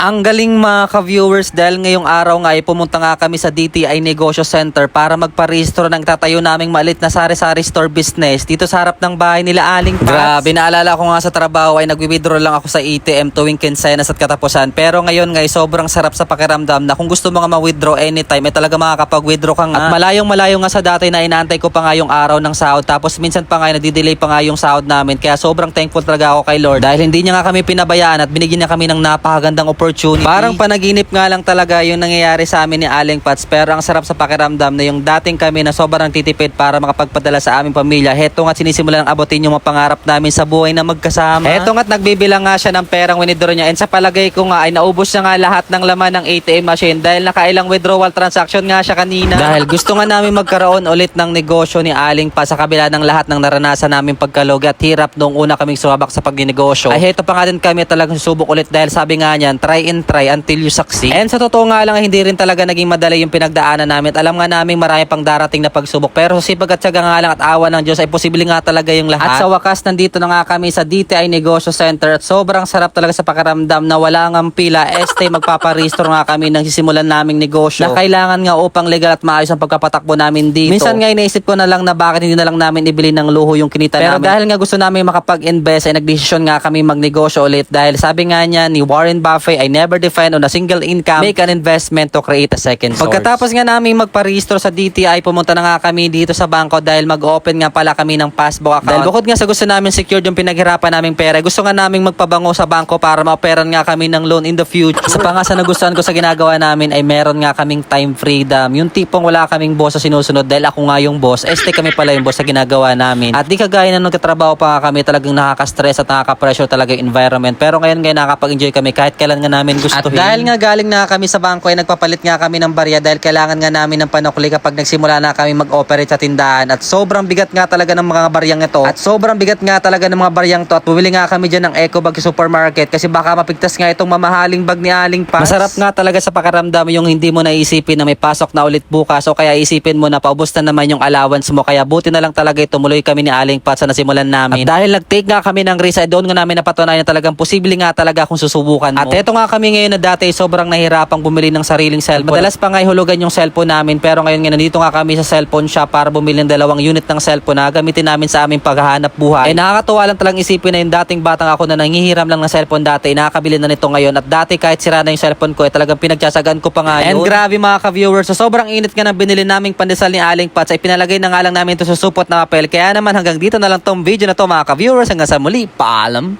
Ang galing mga ka-viewers dahil ngayong araw nga ay pumunta nga kami sa DTI Negosyo Center para magparehistro ng tatayo naming malit na sari-sari store business dito sa harap ng bahay nila Aling Pats. Grabe, naalala ko nga sa trabaho ay nagwi-withdraw lang ako sa ATM tuwing kinsenas at katapusan. Pero ngayon nga ay sobrang sarap sa pakiramdam na kung gusto mo nga ma-withdraw anytime ay talaga makakapag-withdraw ka nga. At malayong malayo nga sa dati na inaantay ko pa nga yung araw ng sahod tapos minsan pa nga ay nadidelay pa nga yung sahod namin kaya sobrang thankful talaga ako kay Lord dahil hindi niya nga kami pinabayaan at binigyan niya kami ng napakagandang opportunity. Parang panaginip nga lang talaga yung nangyayari sa amin ni Aling Pats pero ang sarap sa pakiramdam na yung dating kami na sobrang titipid para makapagpadala sa aming pamilya. Heto nga sinisimulan ng abutin yung mga pangarap namin sa buhay na magkasama. Heto nga't nagbibilang nga siya ng perang winidro niya and sa palagay ko nga ay naubos niya nga lahat ng laman ng ATM machine dahil nakailang withdrawal transaction nga siya kanina. Dahil gusto nga namin magkaroon ulit ng negosyo ni Aling Pats sa kabila ng lahat ng naranasan namin pagkalog at hirap nung una kaming sumabak sa pagnegosyo. Ay heto pa nga din kami talagang susubok ulit dahil sabi nga niyan, try and try until you succeed. And sa totoo nga lang, hindi rin talaga naging madali yung pinagdaanan namin. At alam nga namin marami pang darating na pagsubok. Pero sa sipag at syaga nga lang at awa ng Diyos ay posible nga talaga yung lahat. At sa wakas, nandito na nga kami sa DTI Negosyo Center at sobrang sarap talaga sa pakiramdam na wala ngang pila. Este, magpaparehistro nga kami ng sisimulan naming negosyo na kailangan nga upang legal at maayos ang pagpapatakbo namin dito. Minsan nga iniisip ko na lang na bakit hindi na lang namin ibili ng luho yung kinita Pero namin. dahil nga gusto namin makapag-invest ay nagdesisyon nga kami magnegosyo ulit dahil sabi nga niya ni Warren Buffett I never define on a single income make an investment to create a second source. Pagkatapos nga namin magparehistro sa DTI pumunta na nga kami dito sa bangko dahil mag-open nga pala kami ng passbook account. Dahil bukod nga sa gusto namin secured yung pinaghirapan naming pera gusto nga namin magpabango sa bangko para ma-operan nga kami ng loan in the future. Sa pa nga sa nagustuhan ko sa ginagawa namin ay meron nga kaming time freedom. Yung tipong wala kaming boss sa sinusunod dahil ako nga yung boss. Este kami pala yung boss sa ginagawa namin. At di kagaya na nagtatrabaho pa nga kami talagang nakaka-stress at nakaka-pressure talaga yung environment. Pero ngayon ngayon nakakapag-enjoy kami kahit kailan nga namin gustuhin. At dahil nga galing na kami sa bangko ay nagpapalit nga kami ng barya dahil kailangan nga namin ng panukli kapag nagsimula na kami mag-operate sa tindahan. At sobrang bigat nga talaga ng mga baryang ito. At sobrang bigat nga talaga ng mga baryang to. At bumili nga kami dyan ng Eco Bag sa supermarket kasi baka mapigtas nga itong mamahaling bag ni Aling Paz. Masarap nga talaga sa pakaramdam yung hindi mo naisipin na may pasok na ulit bukas o kaya isipin mo na paubos na naman yung allowance mo. Kaya buti na lang talaga tumuloy kami ni Aling Paz sa nasimulan namin. At dahil nag-take nga kami ng risk ay doon nga namin napatunayan na talagang posible nga talaga kung susubukan mo. At eto nga kami ngayon na dati sobrang nahirapang bumili ng sariling cellphone. Madalas pa nga hulugan yung cellphone namin pero ngayon nga nandito nga kami sa cellphone shop para bumili ng dalawang unit ng cellphone na gamitin namin sa aming paghahanap buhay. Eh nakakatuwa lang talang isipin na yung dating batang ako na nangihiram lang ng cellphone dati, nakakabili na nito ngayon at dati kahit sira na yung cellphone ko, eh talagang pinagtsasagan ko pa nga yun. And grabe mga ka-viewers, so sobrang init nga ng binili naming pandesal ni Aling Pats ay pinalagay na nga lang namin ito sa supot na papel. Kaya naman hanggang dito na lang tong video na to mga ka-viewers. Hanggang sa muli, paalam!